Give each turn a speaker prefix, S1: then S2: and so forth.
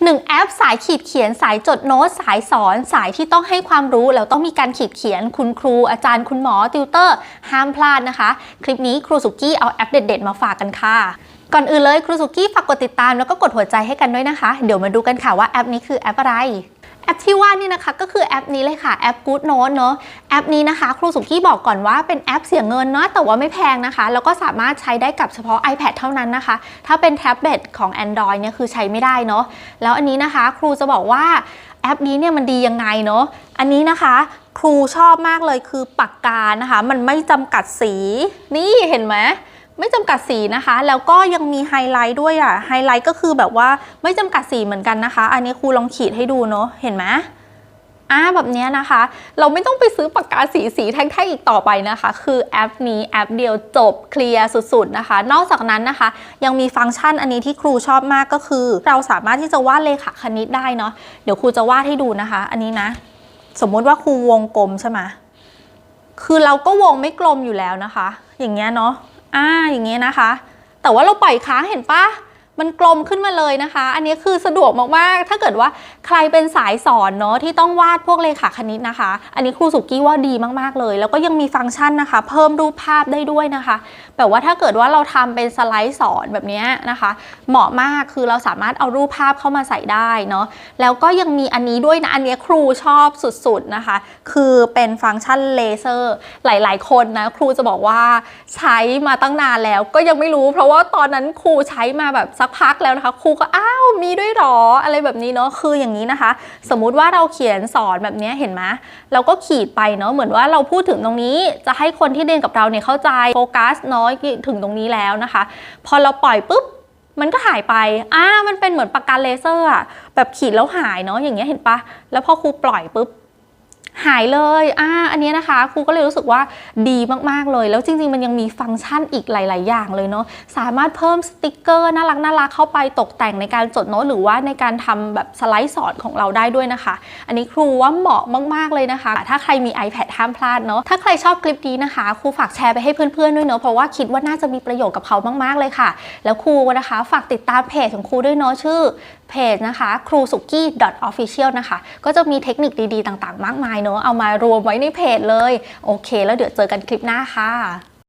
S1: 1แอปสายขีดเขียนสายจดโน้ตสายสอนสายที่ต้องให้ความรู้แล้วต้องมีการขีดเขียนคุณครู อาจารย์คุณหมอติวเตอร์ ห้ามพลาดนะคะ คลิปนี้ครูสุกี้เอาแอปเด็ด ๆ มาฝากกันค่ะ ก่อนอื่นเลยครูสุกี้ฝากกดติดตามแล้วก็กดหัวใจให้กันด้วยนะคะ เดี๋ยวมาดูกันค่ะว่าแอปนี้คือแอปอะไร ปที่ว่านี่นะคะก็คือแอปนี้เลยค่ะแอป Good Note เนอะแอปนี้นะคะ ครูสุกี้บอกก่อนว่าเป็นแอปเสียเงินเนาะแต่ว่าไม่แพงนะคะ แล้วก็สามารถใช้ได้กับเฉพาะ iPad เท่านั้นนะคะ ถ้าเป็นแท็บเล็ตของ Android เนี่ยคือใช้ไม่ได้เนาะแล้วอันนี้นะคะครูจะบอกว่าแอปนี้เนี่ยมันดียังไงเนาะอันนี้นะคะครูชอบมากเลยคือปากกานะคะ มันไม่จำกัดสีนี่เห็นไหม ไม่จำกัดสีนะคะ แล้วก็ยังมีไฮไลท์ด้วยอะไฮไลท์ก็คือแบบว่าไม่จำกัดสีเหมือนกันนะคะ อันนี้ครูลองขีดให้ดูเนาะเห็นไหมอ่าแบบเนี้ยนะคะ เราไม่ต้องไปซื้อปากกาสีสีแท่งๆอีกต่อไปนะคะ คือแอปนี้แอปเดียวจบเคลียร์สุดๆนะคะ นอกจากนั้นนะคะ ยังมีฟังก์ชันอันนี้ที่ครูชอบมากก็คือ เราสามารถที่จะวาดเลขาคณิตได้เนาะเดี๋ยวครูจะวาดให้ดูนะคะ อันนี้นะ สมมติว่าครูวงกลมใช่ไหมคือเราก็วงไม่กลมอยู่แล้วนะคะ อย่างเงี้ยเนาะ อ่าอย่างเงี้ยนะคะ แต่ว่าเราปล่อยค้างเห็นปะ มันกลมขึ้นมาเลยนะคะ อันนี้คือสะดวกมากๆ ถ้าเกิดว่าใครเป็นสายสอนเนาะที่ต้องวาดพวกเลขาคณิตนะคะ อันนี้ครูสุกี้ว่าดีมากๆเลย แล้วก็ยังมีฟังก์ชันนะคะ เพิ่มรูปภาพได้ด้วยนะคะแบบว่าถ้าเกิดว่าเราทำเป็นสไลด์สอนแบบนี้นะคะ เหมาะมากคือเราสามารถเอารูปภาพเข้ามาใส่ได้เนาะแล้วก็ยังมีอันนี้ด้วยนะ อันนี้ครูชอบสุดๆนะคะ คือเป็นฟังก์ชันเลเซอร์ หลาย ๆ คนนะครูจะบอกว่าใช้มาตั้งนานแล้วก็ยังไม่รู้ เพราะว่าตอนนั้นครูใช้มาแบบสักพักแล้วนะคะ ครูก็อ้าวมีด้วยหรออะไรแบบนี้เนาะคืออย่างนี้นะคะ สมมุติว่าเราเขียนสอนแบบนี้เห็นไหมเราก็ขีดไปเนาะเหมือนว่าเราพูดถึงตรงนี้จะให้คนที่เรียนกับเราเนี่ยเข้าใจโฟกัสเนาะถึงตรงนี้แล้วนะคะ พอเราปล่อยปุ๊บมันก็หายไป อ่า มันเป็นเหมือนปากกาเลเซอร์อะแบบขีดแล้วหายเนาะ อย่างเงี้ยเห็นปะ แล้วพอครูปล่อยปุ๊บ หายเลยอ่าอันนี้นะคะครูก็เลยรู้สึกว่าดีมากๆเลย แล้วจริง ๆ มันยังมีฟังก์ชันอีกหลาย ๆ อย่างเลยเนาะสามารถเพิ่มสติกเกอร์น่ารักน่ารักเข้าไปตกแต่งในการจดโน้ตหรือว่าในการทำแบบสไลด์สอนของเราได้ด้วยนะคะ อันนี้ครูว่าเหมาะมาก ๆ เลยนะคะ ถ้าใครมี iPad ห้ามพลาดเนาะถ้าใครชอบคลิปนี้นะคะครูฝากแชร์ไปให้เพื่อนๆด้วยเนาะเพราะว่าคิดว่าน่าจะมีประโยชน์กับเขามากๆเลยค่ะ แล้วครูนะคะ ฝากติดตามเพจของครูด้วยเนาะชื่อเพจนะคะครูสุกี้ .official นะคะก็จะมีเทคนิคดีๆ ต่างๆ มากมายเนาะะเอามารวมไว้ในเพจเลย โอเค แล้วเดี๋ยวเจอกันคลิปหน้าค่ะ